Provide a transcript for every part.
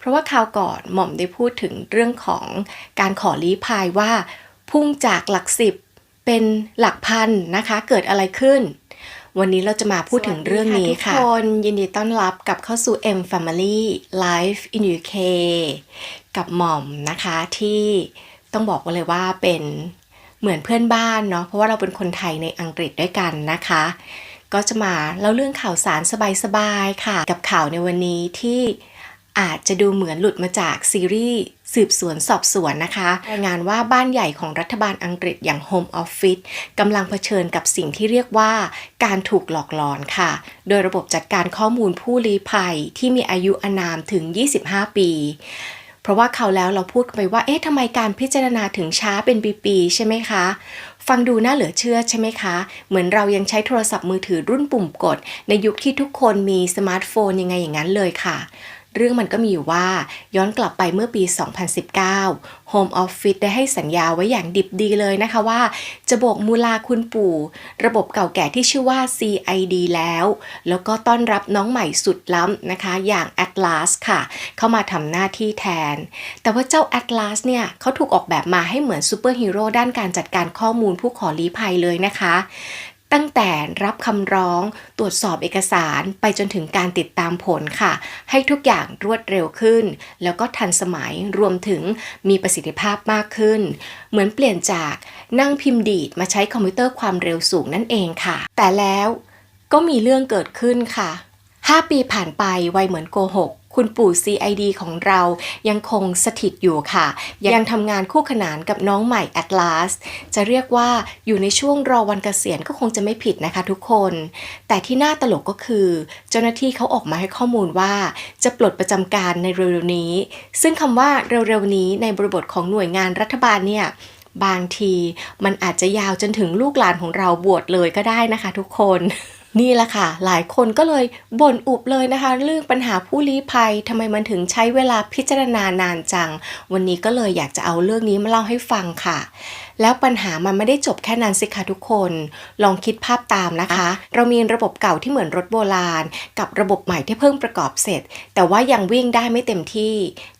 เพราะว่าคราวก่อนหม่อมได้พูดถึงเรื่องของการขอลี้ภัยว่า พุ่งจากหลักสิบเป็นหลักพันนะคะ เกิดอะไรขึ้น วันนี้เราจะมาพูดถึงเรื่องนี้ค่ะทุกคนยินดีต้อนรับกลับเข้าสู่ M Family Life in UK กับหม่อมนะคะที่ต้องบอกว่าเลยว่าเป็นเหมือนเพื่อนบ้านเนาะเพราะว่าเราเป็นคนไทยในอังกฤษด้วยกันนะคะ ก็จะมาเล่าเรื่องข่าวสารสบายๆค่ะ กับข่าวในวันนี้ที่ อาจจะดูเหมือนหลุดมาจากซีรีส์สืบสวนสอบสวนนะคะรายงานว่าบ้านใหญ่ของรัฐบาลอังกฤษอย่าง Home Office กำลังเผชิญกับสิ่งที่เรียกว่าการถูกหลอกหลอนค่ะ โดยระบบจัดการข้อมูลผู้ลี้ภัยที่มีอายุอานามถึง 25 ปีเพราะว่าเขาแล้วเราพูดไปว่า เอ๊ะทำไมการพิจารณาถึงช้าเป็นปีๆใช่ไหมคะ ฟังดูน่าเหลือเชื่อใช่ไหมคะ เหมือนเรายังใช้โทรศัพท์มือถือรุ่นปุ่มกด ในยุคที่ทุกคนมีสมาร์ทโฟนยังไงอย่างนั้นเลยค่ะ เรื่องมันก็มีอยู่ว่าย้อนกลับไปเมื่อปี 2019 Home Office ได้ให้สัญญาไว้อย่างดิบดีเลยนะคะว่า จะโบกมูลาคุณปู่ ระบบเก่าแก่ที่ชื่อว่า CID แล้ว แล้วก็ต้อนรับน้องใหม่สุดล้ำนะคะ อย่าง Atlas ค่ะ เข้ามาทำหน้าที่แทน แต่ว่าเจ้า Atlas เนี่ยเขาถูกออกแบบมาให้เหมือนซูเปอร์ฮีโร่ด้านการจัดการข้อมูลผู้ขอลี้ภัยเลยนะคะ ตั้งแต่รับคำร้องตรวจสอบเอกสารไปจนถึงการติดตามผลค่ะ ให้ทุกอย่างรวดเร็วขึ้น แล้วก็ทันสมัยรวมถึงมีประสิทธิภาพมากขึ้น เหมือนเปลี่ยนจากนั่งพิมพ์ดีดมาใช้คอมพิวเตอร์ความเร็วสูงนั่นเองค่ะ แต่แล้วก็มีเรื่องเกิดขึ้นค่ะ 5 ปีผ่านไปไวเหมือนโกหก คุณปู่ CID ของเรายังคงสถิตอยู่ค่ะ ยังทำงานคู่ขนานกับน้องใหม่ Atlas จะเรียกว่าอยู่ในช่วงรอวันเกษียณก็คงจะไม่ผิดนะคะทุกคน แต่ที่น่าตลกก็คือ เจ้าหน้าที่เขาออกมาให้ข้อมูลว่า จะปลดประจำการในเร็วๆนี้ ซึ่งคำว่าเร็วๆนี้ในบริบทของหน่วยงานรัฐบาลเนี่ยบางทีมันอาจจะยาวจนถึงลูกหลานของเราบวชเลยก็ได้นะคะทุกคน นี่แหละค่ะ หลายคนก็เลยบ่นอุบเลยนะคะ เรื่องปัญหาผู้ลี้ภัยทำไมมันถึงใช้เวลาพิจารณานานจัง วันนี้ก็เลยอยากจะเอาเรื่องนี้มาเล่าให้ฟังค่ะ แล้วปัญหามันไม่ได้จบแค่นั้นสิคะทุกคน ลองคิดภาพตามนะคะ เรามีระบบเก่าที่เหมือนรถโบราณ กับระบบใหม่ที่เพิ่งประกอบเสร็จ แต่ว่ายังวิ่งได้ไม่เต็มที่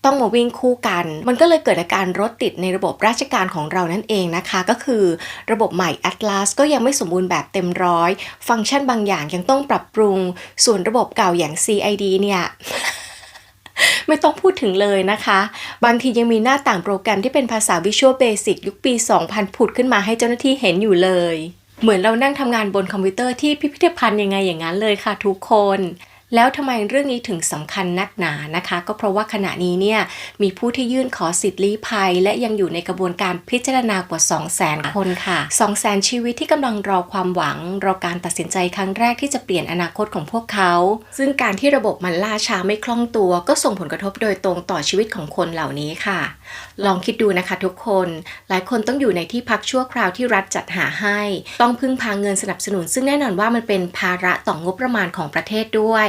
ต้องมาวิ่งคู่กัน มันก็เลยเกิดอาการรถติดในระบบราชการของเรานั่นเองนะคะ ก็คือระบบใหม่ Atlas ก็ยังไม่สมบูรณ์แบบเต็มร้อย ฟังก์ชันบางอย่างยังต้องปรับปรุง ส่วนระบบเก่าอย่าง CID เนี่ย ไม่ต้องพูดถึงเลยนะคะ บางทียังมีหน้าต่างโปรแกรมที่เป็นภาษา Visual Basic ยุคปี 2000 ผุดขึ้นมาให้เจ้าหน้าที่เห็นอยู่เลย เหมือนเรานั่งทำงานบนคอมพิวเตอร์ที่พิพิธภัณฑ์ยังไงอย่างนั้นเลยค่ะทุกคน แล้วทำไมเรื่องนี้ถึงสำคัญนักหนานะคะ ก็เพราะว่าขณะนี้เนี่ยมีผู้ที่ยื่นขอสิทธิ์ลี้ภัย และยังอยู่ในกระบวนการพิจารณากว่า 2 0 0 0 0 0คนค่ะ 2 0 0 0 0 0ชีวิตที่กำลังรอความหวัง รอการตัดสินใจครั้งแรกที่จะเปลี่ยนอนาคตของพวกเขา ซึ่งการที่ระบบมันล่าช้าไม่คล่องตัว ก็ส่งผลกระทบโดยตรงต่อชีวิตของคนเหล่านี้ค่ะ ลองคิดดูนะคะทุกคน หลายคนต้องอยู่ในที่พักชั่วคราวที่รัฐจัดหาให้ ต้องพึ่งพางเงินสนับสนุน ซึ่งแน่นอนว่ามันเป็นภาระต่องบประมาณของประเทศด้วย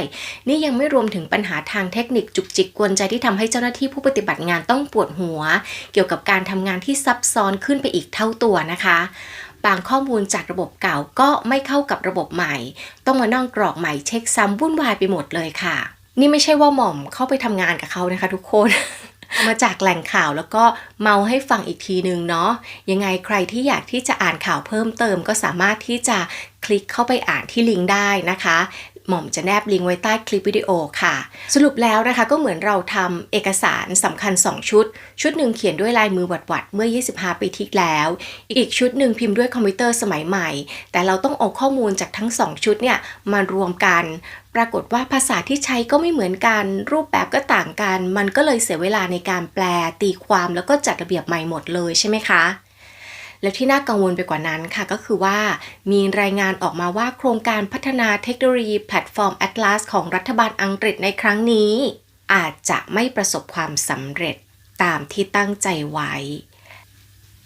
นี่ยังไม่รวมถึงปัญหาทางเทคนิคจุกจิกกวนใจที่ทำให้เจ้าหน้าที่ผู้ปฏิบัติงานต้องปวดหัว เกี่ยวกับการทำงานที่ซับซ้อนขึ้นไปอีกเท่าตัวนะคะบางข้อมูลจากระบบเก่าก็ไม่เข้ากับระบบใหม่ ต้องมานั่งกรอกใหม่เช็คซ้ำวุ่นวายไปหมดเลยค่ะ นี่ไม่ใช่ว่าหม่อมเข้าไปทำงานกับเขานะคะทุกคน มาจากแหล่งข่าวแล้วก็เมาให้ฟังอีกทีนึงเนาะยังไงใครที่อยากที่จะอ่านข่าวเพิ่มเติมก็สามารถที่จะคลิกเข้าไปอ่านที่ลิงก์ได้นะคะ หม่อมจะแนบลิงก์ไว้ใต้คลิปวิดีโอค่ะ สรุปแล้วนะคะก็เหมือนเราทำเอกสารสำคัญ 2 ชุด ชุดหนึ่งเขียนด้วยลายมือหวัดๆเมื่อ 25 ปีที่แล้ว อีกชุดหนึ่งพิมพ์ด้วยคอมพิวเตอร์สมัยใหม่ แต่เราต้องเอาข้อมูลจากทั้ง 2 ชุดเนี่ยมารวมกัน ปรากฏว่าภาษาที่ใช้ก็ไม่เหมือนกัน รูปแบบก็ต่างกัน มันก็เลยเสียเวลาในการแปลตีความแล้วก็จัดระเบียบใหม่หมดเลยใช่ไหมคะ แล้วที่น่ากังวลไปกว่านั้นค่ะก็คือว่ามีรายงานออกมาว่าโครงการพัฒนาเทคโนโลยีแพลตฟอร์ม Atlas ของรัฐบาลอังกฤษในครั้งนี้ อาจจะไม่ประสบความสำเร็จตามที่ตั้งใจไว้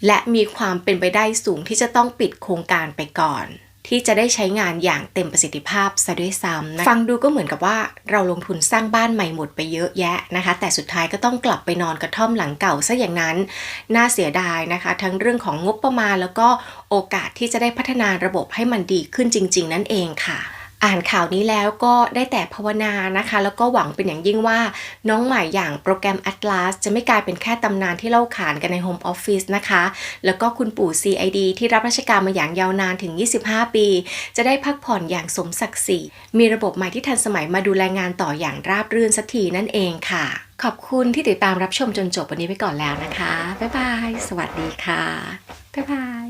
และมีความเป็นไปได้สูงที่จะต้องปิดโครงการไปก่อน ที่จะได้ใช้งานอย่างเต็มประสิทธิภาพซะด้วยซ้ำนะฟังดูก็เหมือนกับว่าเราลงทุนสร้างบ้านใหม่หมดไปเยอะแยะนะคะ แต่สุดท้ายก็ต้องกลับไปนอนกระท่อมหลังเก่าซะอย่างนั้น น่าเสียดายนะคะ ทั้งเรื่องของงบประมาณแล้วก็โอกาสที่จะได้พัฒนาระบบให้มันดีขึ้นจริง ๆ นั่นเองค่ะ อ่านข่าวนี้แล้วก็ได้แต่ภาวนานะคะ แล้วก็หวังเป็นอย่างยิ่งว่าน้องใหม่อย่างโปรแกรม Atlas จะไม่กลายเป็นแค่ตำนานที่เล่าขานกันใน Home Office นะคะ แล้วก็คุณปู่ CID ที่รับราชการมาอย่างยาวนานถึง 25 ปี จะได้พักผ่อนอย่างสมศักดิ์ศรีมีระบบใหม่ที่ทันสมัยมาดูแลงานต่ออย่างราบรื่นสักทีนั่นเองค่ะ ขอบคุณที่ติดตามรับชมจนจบวันนี้ไปก่อนแล้วนะคะบ๊ายบายสวัสดีค่ะบ๊ายบาย